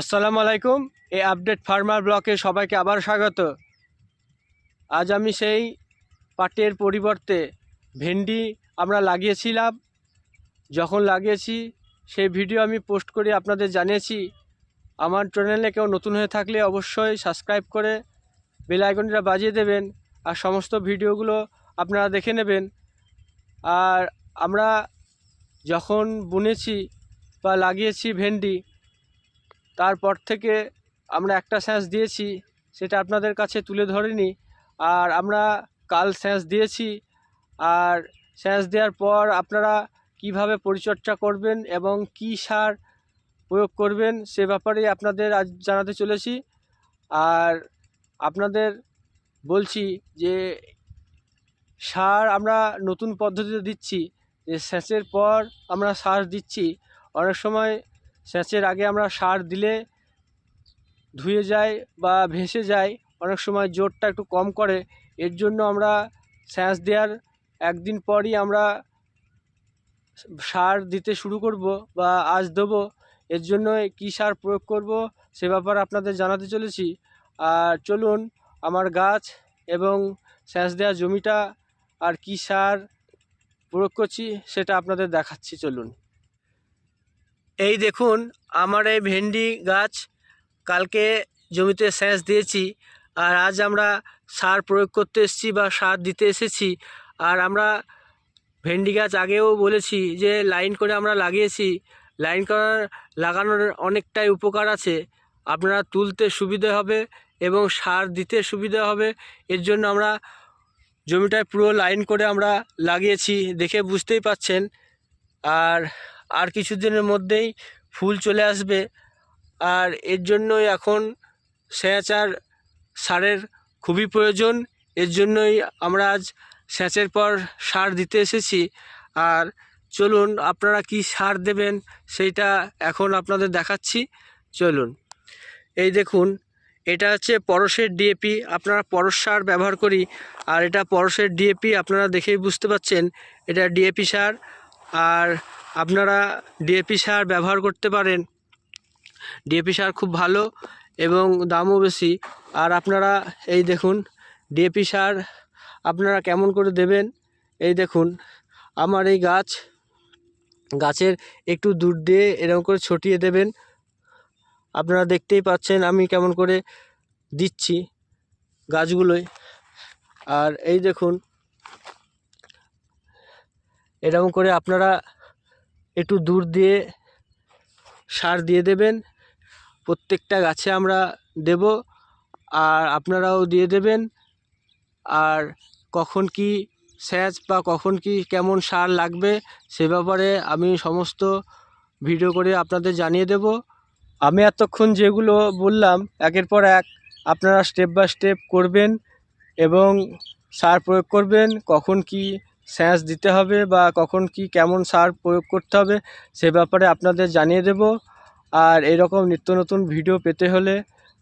আসসালামু আলাইকুম, এই আপডেট ফার্মার ব্লকে সবাইকে আবার স্বাগত। আজ আমি সেই পাটের পরিবর্তে ভেন্ডি আমরা লাগিয়েছিলাম। যখন লাগিয়েছি, সেই ভিডিও আমি পোস্ট করে আপনাদের জানিয়েছি। আমার চ্যানেলে কেউ নতুন হয়ে থাকলে অবশ্যই সাবস্ক্রাইব করে বেল আইকনটা বাজিয়ে দেবেন আর সমস্ত ভিডিওগুলো আপনারা দেখে নেবেন। আর আমরা যখন বুনেছি বা লাগিয়েছি ভেন্ডি তারপর থেকে আমরা একটা স্যাঁচ দিয়েছি, সেটা আপনাদের কাছে তুলে ধরিনি। আর আমরা কাল স্যাঁচ দিয়েছি। আর স্যাঁচ দেওয়ার পর আপনারা কীভাবে পরিচর্যা করবেন এবং কি সার প্রয়োগ করবেন, সে ব্যাপারে আপনাদের আজ জানাতে চলেছি। আর আপনাদের বলছি যে, সার আমরা নতুন পদ্ধতিতে দিচ্ছি। যে সেচের পর আমরা সার দিচ্ছি। অনেক সময় সেচের আগে আমরা সার দিলে ধুয়ে যায় বা ভেসে যায়, অনেক সময় জোরটা একটু কম করে, এর জন্য আমরা সেচ দেওয়ার একদিন পরই আমরা সার দিতে শুরু করব বা আজ দেবো। এর জন্য কী সার প্রয়োগ করব সে ব্যাপারে আপনাদের জানাতে চলেছি। আর চলুন আমার গাছ এবং সেচ দেওয়া জমিটা আর কী সার প্রয়োগ করছি সেটা আপনাদের দেখাচ্ছি। চলুন। এই দেখুন, আমার এই ভেন্ডি গাছ কালকে জমিতে সেচ দিয়েছি আর আজ আমরা সার প্রয়োগ করতে এসেছি বা সার দিতে এসেছি। আর আমরা ভেন্ডি গাছ আগেও বলেছি যে, লাইন করে আমরা লাগিয়েছি। লাইন করার লাগানোর অনেকটাই উপকার আছে। আপনারা তুলতে সুবিধে হবে এবং সার দিতে সুবিধা হবে। এর জন্য আমরা জমিটায় পুরো লাইন করে আমরা লাগিয়েছি, দেখে বুঝতেই পাচ্ছেন। আর আর কিছুদিনের মধ্যেই ফুল চলে আসবে। আর এর জন্যই এখন সেচ আর সারের খুবই প্রয়োজন। এর জন্যই আমরা আজ সেচের পর সার দিতে এসেছি। আর চলুন, আপনারা কি সার দেবেন সেইটা এখন আপনাদের দেখাচ্ছি। চলুন। এই দেখুন, এটা হচ্ছে পরশের ডিএপি আপনারা পরশ সার ব্যবহার করি। আর এটা পরশের ডিএপি আপনারা দেখেই বুঝতে পাচ্ছেন, এটা ডিএপি সার। আর আপনারা ডিএপি সার ব্যবহার করতে পারেন। ডিএপি সার খুব ভালো এবং দামও বেশি। আর আপনারা এই দেখুন ডিএপি সার আপনারা কেমন করে দেবেন? এই দেখুন, আমার এই গাছ, গাছের একটু দূর দিয়ে এরকম করে ছটিয়ে দেবেন। আপনারা দেখতেই পাচ্ছেন, আমি কেমন করে দিচ্ছি গাছগুলোয়। আর এই দেখুন এরকম করে আপনারা একটু দূর দিয়ে সার দিয়ে দেবেন। প্রত্যেকটা গাছে আমরা দেব আর আপনারাও দিয়ে দেবেন। আর কখন কি স্যাচ বা কখন কি কেমন সার লাগবে সে ব্যাপারে আমি সমস্ত ভিডিও করে আপনাদের জানিয়ে দেব। আমি এতক্ষণ যেগুলো বললাম, একের পর এক আপনারা স্টেপ বাই স্টেপ করবেন এবং সার প্রয়োগ করবেন, কখন কি স্যাঁচ দিতে হবে বা কখন কি কেমন সার প্রয়োগ করতে হবে সে ব্যাপারে আপনাদের জানিয়ে দেব। আর এরকম নিত্য নতুন ভিডিও পেতে হলে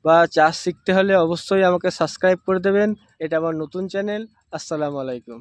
বা চাষ শিখতে হলে অবশ্যই আমাকে সাবস্ক্রাইব করে দেবেন। এটা আমার নতুন চ্যানেল। আসসালামু আলাইকুম।